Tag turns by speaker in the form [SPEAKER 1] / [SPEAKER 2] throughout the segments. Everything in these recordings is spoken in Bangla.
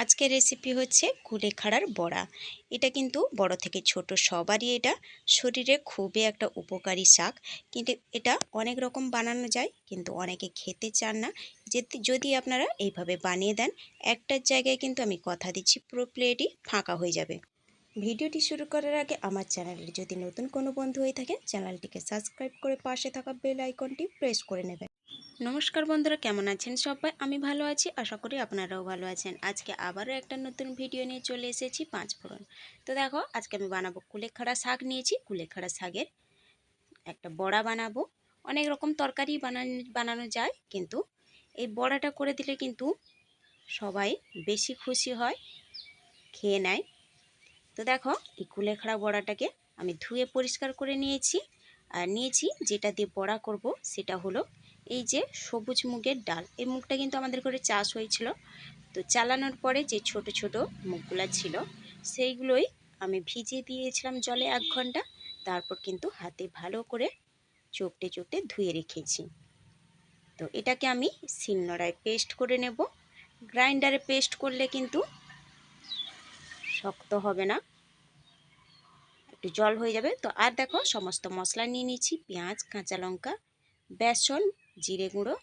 [SPEAKER 1] আজকের রেসিপি হচ্ছে কুলেখাড়ার বড়া। এটা কিন্তু বড় থেকে ছোট সবারই এটা। শরীরে খুবই একটা উপকারী শাক। কিন্তু এটা অনেক রকম বানানো যায়, কিন্তু অনেকে খেতে চান না। যদি আপনারা এইভাবে বানিয়ে দেন একটার জায়গায় কিন্তু আমি কথা দিচ্ছি, পুরো প্লেটই ফাঁকা হয়ে যাবে। ভিডিওটি শুরু করার আগে আমার চ্যানেলের যদি নতুন কোনো বন্ধু হয়ে থাকে চ্যানেলটিকে সাবস্ক্রাইব করে পাশে থাকা বেল আইকনটি প্রেস করে নেবেন। নমস্কার বন্ধুরা, কেমন আছেন সবাই? আমি ভালো আছি, আশা করি আপনারাও ভালো আছেন। আজকে আবারও একটা নতুন ভিডিও নিয়ে চলে এসেছি পাঁচ ফোড়ন। তো দেখো, আজকে আমি বানাবো কুলেখাড়া শাক নিয়েছি। কুলেখাড়া শাকের একটা বড়া বানাবো। অনেক রকম তরকারি বানানো বানানো যায়, কিন্তু এই বড়াটা করে দিলে কিন্তু সবাই বেশি খুশি হয়, খেয়ে নেয়। তো দেখো, এই কুলেখাড়া বড়াটাকে আমি ধুয়ে পরিষ্কার করে নিয়েছি। আর নিয়েছি যেটা দিয়ে বড়া করব, সেটা হলো এই যে সবুজ মুগের ডাল। এই মুগটা কিন্তু আমাদের ঘরে চাষ হয়েছিল। তো চালানোর পরে যে ছোট ছোট মুগগুলো ছিল, সেইগুলোই আমি ভিজিয়ে দিয়েছিলাম জলে এক ঘণ্টা। তারপর কিন্তু হাতে ভালো করে চোপটে চোপটে ধুয়ে রেখেছি। তো এটাকে আমি শিলনোড়ায় পেস্ট করে নেব। গ্রাইন্ডারে পেস্ট করলে কিন্তু শক্ত হবে না। একটু জল হয়ে যাবে। তো আর দেখো, সমস্ত মশলা নিয়ে নিয়েছি। পেঁয়াজ, কাঁচা লঙ্কা, বেসন জিরে গুঁড়ো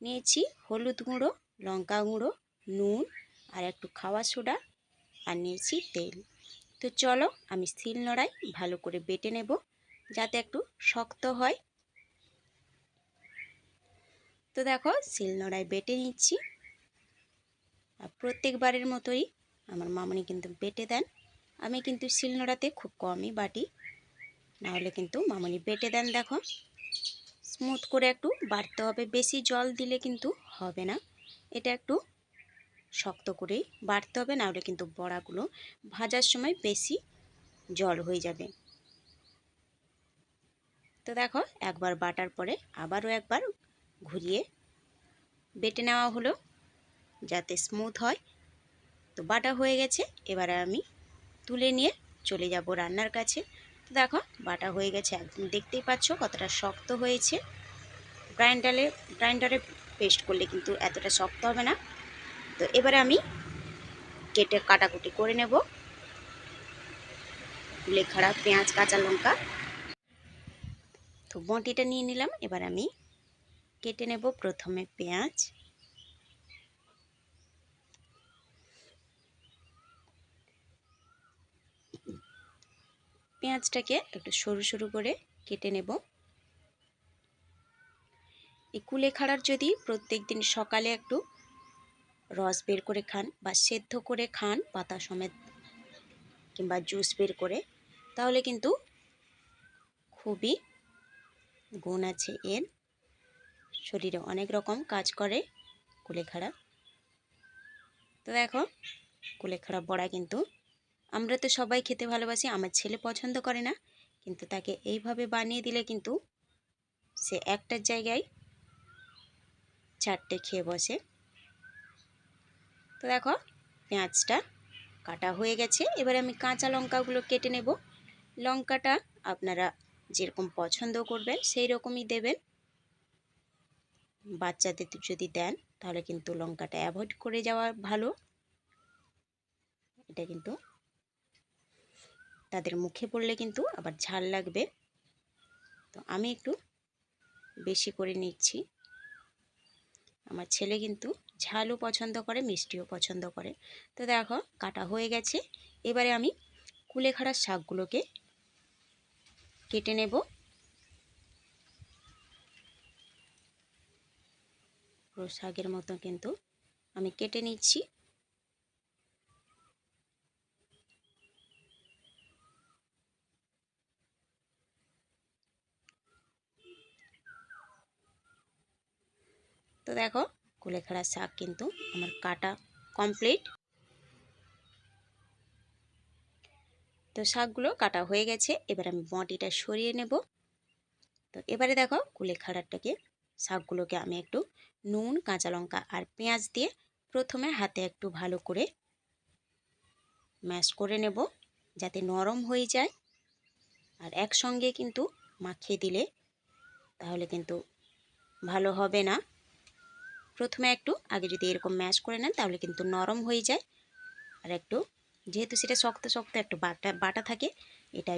[SPEAKER 1] নিয়েছি হলুদ গুঁড়ো, লঙ্কা গুঁড়ো, নুন আর একটু খাওয়া সোডা আর নিয়েছি তেল। তো চলো আমি শিল নড়াই ভালো করে বেটে নেব যাতে একটু শক্ত হয়। তো দেখো শিল নড়াই বেটে নিচ্ছি। আর প্রত্যেকবারের মতোই আমার মামনি কিন্তু বেটে দেন। আমি কিন্তু শিলনোড়াতে খুব কমই বাটি, নাহলে কিন্তু মামনি বেটে দেন দেখো। স্মুথ করে একটু বাড়তে হবে। বেশি জল দিলে কিন্তু হবে না। এটা একটু শক্ত করেই বাড়তে হবে, নাহলে কিন্তু বড়াগুলো ভাজার সময় বেশি জল হয়ে যাবে। তো দেখো, একবার বাটার পরে আবারও একবার ঘুরিয়ে বেটে নেওয়া হলো যাতে স্মুথ হয়। তো বাটা হয়ে গেছে, এবারে আমি তুলে নিয়ে চলে যাব রান্নার কাছে। দেখো, বাটা হয়ে গেছে একদম। দেখতেই পাচ্ছ কতটা শক্ত হয়েছে। গ্রাইন্ডারে গ্রাইন্ডারে পেস্ট করলে কিন্তু এতটা শক্ত হবে না। তো এবারে আমি কেটে কাটাকুটি করে নেব। লেখাড়া পেঁয়াজ, কাঁচা লঙ্কা। তো বঁটিটা নিয়ে নিলাম। এবার আমি কেটে নেব প্রথমে পেঁয়াজ। পেঁয়াজটাকে একটু সরু সরু করে কেটে নেব। এই কুলেখাড়ার যদি প্রত্যেক দিন সকালে একটু রস বের করে খান বা সেদ্ধ করে খান পাতা সমেত কিংবা জুস বের করে, তাহলে কিন্তু খুবই গুণ আছে এর। শরীরে অনেক রকম কাজ করে কুলেখাড়া তো দেখো কুলেখাড়া বড়া কিন্তু আমরা তো সবাই খেতে ভালোবাসি, আমার ছেলে পছন্দ করে না। কিন্তু তাকে এইভাবে বানিয়ে দিলে কিন্তু সে একটার জায়গায় চারটে খেয়ে বসে। তো দেখো, পেঁয়াজটা কাটা হয়ে গেছে। এবার আমি কাঁচা লঙ্কাগুলো কেটে নেব। লঙ্কাটা আপনারা যেরকম পছন্দ করবেন, সেই রকমই দেবেন। বাচ্চাদের যদি দেন, তাহলে কিন্তু লঙ্কাটা অ্যাভয়েড করে যাওয়া ভালো। এটা কিন্তু তাদের মুখে পড়লে কিন্তু আবার ঝাল লাগবে। তো আমি একটু বেশি করে নিচ্ছি। আমার ছেলে কিন্তু ঝালও পছন্দ করে, মিষ্টিও পছন্দ করে। তো দেখো, কাটা হয়ে গেছে। এবারে আমি কুলেখাড়ার শাকগুলোকে কেটে নেব। শাকের মতো কিন্তু আমি কেটে নিচ্ছি। তো দেখো, কুলেখাড়ার শাক কিন্তু আমার কাটা কমপ্লিট তো শাকগুলো কাটা হয়ে গেছে, এবার আমি বটিটা সরিয়ে নেব। তো এবারে দেখো কুলেখাড়াটাকে শাকগুলোকে আমি একটু নুন, কাঁচা লঙ্কা আর পেঁয়াজ দিয়ে প্রথমে হাতে একটু ভালো করে ম্যাশ করে নেব, যাতে নরম হয়ে যায়। আর একসঙ্গে কিন্তু মাখিয়ে দিলে তাহলে কিন্তু ভালো হবে না। প্রথমে একটু, আগে যদি এরকম ম্যাশ করে নেন তাহলে কিন্তু নরম হয়ে যায়। আর একটু, যেহেতু সেটা শক্ত শক্ত একটু বাটা বাটা থাকে, এটা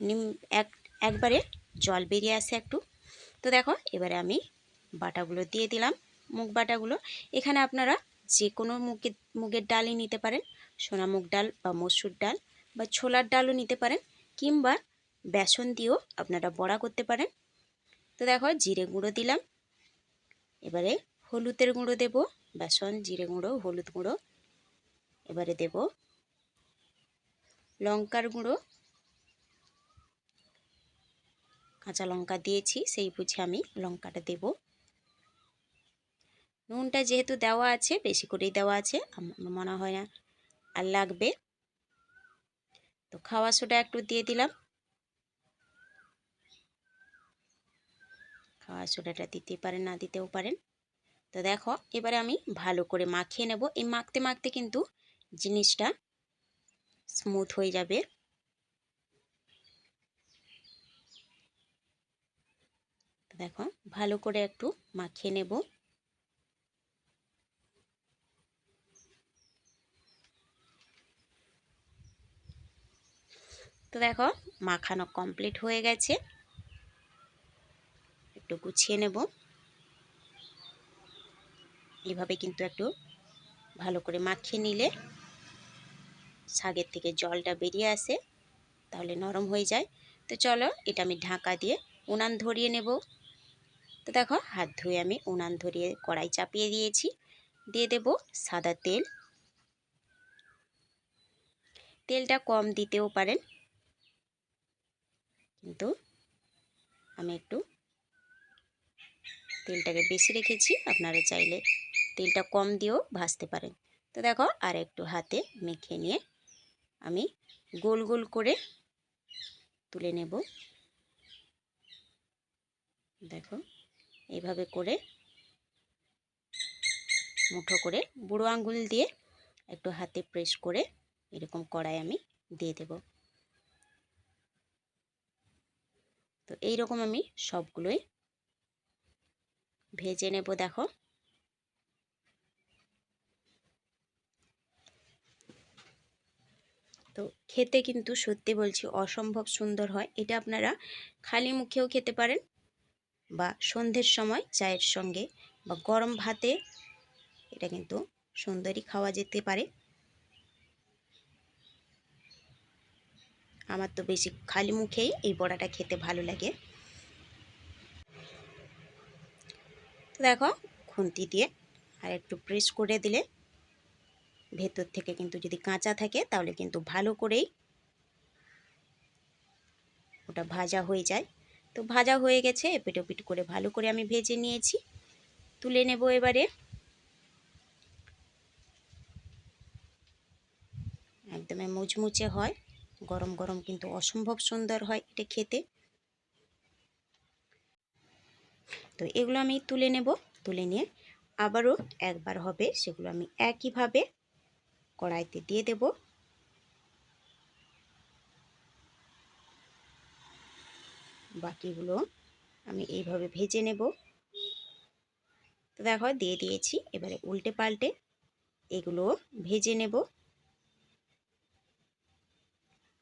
[SPEAKER 1] নিম, এক, একবারে জল বেরিয়ে আসে একটু। তো দেখো, এবারে আমি বাটাগুলো দিয়ে দিলাম, মুগ বাটাগুলো। এখানে আপনারা যে কোনো মুগের মুগের ডালই নিতে পারেন, সোনা মুগ ডাল বা মসুর ডাল বা ছোলার ডালও নিতে পারেন, কিংবা বেসন দিয়েও আপনারা বড়া করতে পারেন। তো দেখো, জিরে গুঁড়ো দিলাম। এবারে হলুদের গুঁড়ো দেব, বেসন, জিরে গুঁড়ো, হলুদ গুঁড়ো। এবারে দেব লঙ্কার গুঁড়ো। কাঁচা লঙ্কা দিয়েছি, সেই বুঝে আমি লঙ্কাটা দেব। নুনটা যেহেতু দেওয়া আছে, বেশি করেই দেওয়া আছে আমার মনে হয় না আর লাগবে। তো খাওয়া সোডা একটু দিয়ে দিলাম। খাওয়া সোডাটা দিতে পারেন, না দিতেও পারেন। তো দেখো, এবারে আমি ভালো করে মাখিয়ে নেব। এই মাখতে মাখতে কিন্তু জিনিসটা স্মুথ হয়ে যাবে। দেখো, ভালো করে একটু মাখিয়ে নেব। তো দেখো, মাখানো কমপ্লিট হয়ে গেছে। একটু গুছিয়ে নেব। এভাবে কিন্তু একটু ভালো করে মাখিয়ে নিলে শাকের থেকে জলটা বেরিয়ে আসে, তাহলে নরম হয়ে যায়। তো চলো এটা আমি ঢাকা দিয়ে উনান ধরিয়ে নেব। তো দেখো হাত ধুয়ে আমি উনান ধরিয়ে কড়াই চাপিয়ে দিয়েছি। দিয়ে দেব সাদা তেল। তেলটা কম দিতেও পারেন। কিন্তু আমি একটু তেলটাকে বেশি রেখেছি, আপনারা চাইলে তেলটা কম দিয়েও ভাজতে পারেন। তো দেখো আর একটু হাতে মেখে নিয়ে আমি গোল গোল করে তুলে নেব। দেখো এইভাবে করে মুঠো করে বুড়ো আঙ্গুল দিয়ে একটু হাতে প্রেস করে এরকম কড়াই আমি দিয়ে দেব। তো এই রকম আমি সবগুলোই ভেজে নেব দেখো। তো খেতে কিন্তু সত্যি বলছি অসম্ভব সুন্দর হয়। এটা আপনারা খালি মুখেও খেতে পারেন বা সন্ধ্যের সময় চায়ের সঙ্গে বা গরম ভাতে এটা কিন্তু সুন্দরই খাওয়া যেতে পারে। আমার তো বেশি খালি মুখেই এই বড়াটা খেতে ভালো লাগে। দেখো, খুন্তি দিয়ে আর একটু প্রেস করে দিলে ভেতর থেকে কিন্তু যদি কাঁচা থাকে, তাহলে কিন্তু ভালো করেই ওটা ভাজা হয়ে যায়। তো ভাজা হয়ে গেছে, এপিট ওপিট করে ভালো করে আমি ভেজে নিয়েছি। তুলে নেব এবারে। একদমই মুচমুচে হয়, গরম গরম কিন্তু অসম্ভব সুন্দর হয় এটা খেতে। তো এগুলো আমি তুলে নেব, তুলে নিয়ে আবারও একবার হবে সেগুলো আমি একইভাবে কড়াইতে দিয়ে দেব। বাকিগুলো আমি এইভাবে ভেজে নেব। তো দেখো, দিয়ে দিয়েছি। এবারে উল্টে পাল্টে এগুলো ভেজে নেব।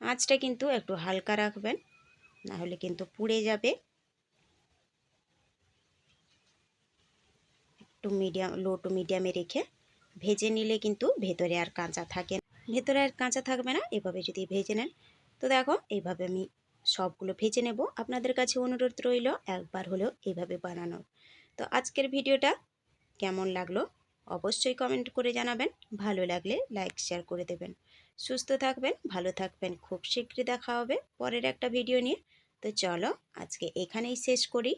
[SPEAKER 1] আঁচটা কিন্তু একটু হালকা রাখবেন, না হলে কিন্তু পুড়ে যাবে। একটু মিডিয়াম, লো টু মিডিয়ামে রেখে ভেজে নিলে কিন্তু ভেতরে আর কাঁচা থাকে না। ভেতরে আর কাঁচা থাকবে না, এভাবে যদি ভেজে নেন। তো দেখো, এইভাবে আমি সবগুলো ভেজে নেব। আপনাদের কাছে অনুরোধ রইল, একবার হলেও এইভাবে বানানোর। তো আজকের ভিডিওটা কেমন লাগল অবশ্যই কমেন্ট করে জানাবেন। ভালো লাগলে লাইক, শেয়ার করে দেবেন। সুস্থ থাকবেন, ভালো থাকবেন। খুব শীঘ্রই দেখা হবে পরের একটা ভিডিও নিয়ে। তো চলো, আজকে এখানেই শেষ করি।